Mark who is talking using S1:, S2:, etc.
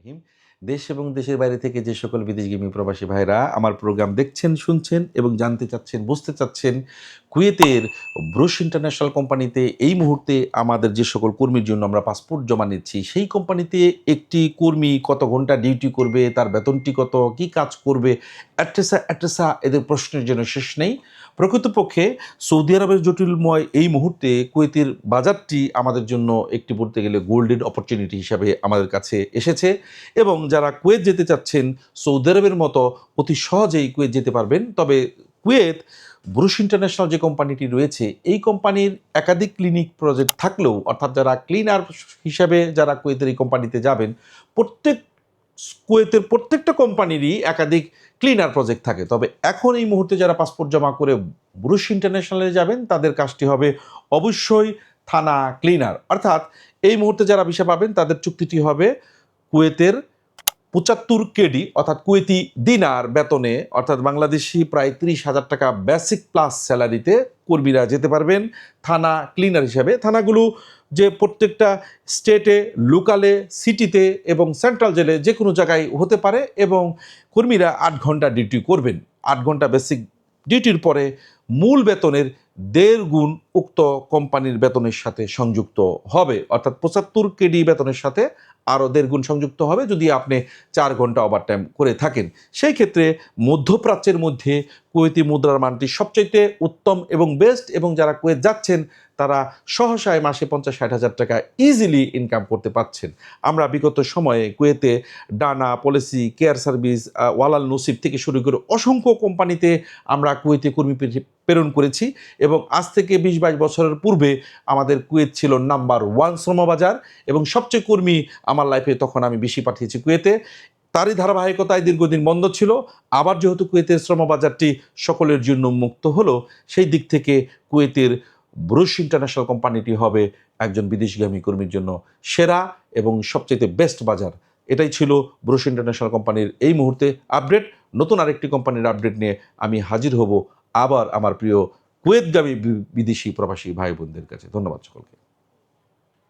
S1: রহিম দেশ এবং দেশের বাইরে থেকে যে সকল বিদেশগামী প্রবাসী ভাইরা আমার প্রোগ্রাম দেখছেন, শুনছেন এবং জানতে চাচ্ছেন, বুঝতে চাচ্ছেন কুয়েতের ব্রুশ ইন্টারন্যাশনাল কোম্পানিতে এই মুহূর্তে আমাদের যে সকল কর্মীর জন্য আমরা পাসপোর্ট জমা নিচ্ছি, সেই কোম্পানিতে একটি কর্মী কত ঘণ্টা ডিউটি করবে, তার বেতনটি কত, কি কাজ করবে অ্যাট্রেসা অ্যাট্রেসা এদের প্রশ্নের জন্য শেষ নেই। প্রকৃতপক্ষে সৌদি আরবের জটিলময় এই মুহূর্তে কুয়েতের বাজারটি আমাদের জন্য একটি বলতে গেলে গোল্ডেন অপরচুনিটি হিসাবে আমাদের কাছে এসেছে এবং যারা কুয়েত যেতে চাচ্ছেন, সৌদি আরবের মতো অতি সহজেই কুয়েত যেতে পারবেন। তবে কুয়েত ব্রুশ ইন্টারন্যাশনাল যে কোম্পানিটি রয়েছে, এই কোম্পানির একাধিক ক্লিনিক প্রজেক্ট থাকলেও, অর্থাৎ যারা ক্লিনার হিসাবে যারা কুয়েতের এই কোম্পানিতে যাবেন, প্রত্যেক কুয়েতের প্রত্যেকটা কোম্পানিরই একাধিক ক্লিনার প্রজেক্ট থাকে। তবে এখন এই মুহূর্তে যারা পাসপোর্ট জমা করে ব্রুশ ইন্টারন্যাশনালে যাবেন, তাদের কাজটি হবে অবশ্যই থানা ক্লিনার। অর্থাৎ এই মুহূর্তে যারা ভিসা পাবেন, তাদের চুক্তিটি হবে কুয়েতের পঁচাত্তর কেডি, অর্থাৎ কুয়েতি দিনার বেতনে, অর্থাৎ বাংলাদেশি প্রায় ত্রিশ হাজার টাকা বেসিক প্লাস স্যালারিতে কর্মীরা যেতে পারবেন। থানা ক্লিনার হিসাবে থানাগুলো যে প্রত্যেকটা স্টেটে লোকালে সিটিতে এবং সেন্ট্রাল জেলে যে কোনো জায়গায় হতে পারে এবং কর্মীরা আট ঘণ্টা ডিউটি করবেন। আট ঘণ্টা বেসিক ডিউটির পরে মূল বেতনের দেড় গুণ উক্ত কোম্পানির বেতনের সাথে সংযুক্ত হবে। অর্থাৎ পঁচাত্তর কেডি বেতনের সাথে আরও দেড় গুণ সংযুক্ত হবে যদি আপনি চার ঘণ্টা ওভারটাইম করে থাকেন। সেই ক্ষেত্রে মধ্যপ্রাচ্যের মধ্যে কুয়েতি মুদ্রার মানটি সবচাইতে উত্তম এবং বেস্ট এবং যারা কুয়েত যাচ্ছেন, তারা সহসায় মাসে পঞ্চাশ ষাট হাজার টাকা ইজিলি ইনকাম করতে পারছেন আমরা বিগত সময়ে কুয়েতে ডানা পলিসি কেয়ার সার্ভিস ওয়ালাল নসিব থেকে শুরু করে অসংখ্য কোম্পানিতে আমরা কুয়েতে কর্মী প্রেরণ করেছি এবং আজ থেকে বিশ বাইশ বছরের পূর্বে আমাদের কুয়েত ছিল নাম্বার ওয়ান শ্রমবাজার এবং সবচেয়ে কর্মী আমার লাইফে তখন আমি বেশি পাঠিয়েছি কুয়েতে। তারই ধারাবাহিকতায় দীর্ঘদিন বন্ধ ছিল। আবার যেহেতু কুয়েতের শ্রমবাজারটি সকলের জন্য মুক্ত হলো, সেই দিক থেকে কুয়েতের ব্রুশ ইন্টারন্যাশনাল কোম্পানিটি হবে একজন বিদেশগামী কর্মীর জন্য সেরা এবং সবচেয়ে বেস্ট বাজার। এটাই ছিল ব্রুশ ইন্টারন্যাশনাল কোম্পানির এই মুহূর্তে আপডেট নতুন আরেকটি কোম্পানির আপডেট নিয়ে আমি হাজির হব আবার আমার প্রিয় কুয়েতগামী বিদেশি প্রবাসী ভাই বোনদের কাছে ধন্যবাদ সকলকে।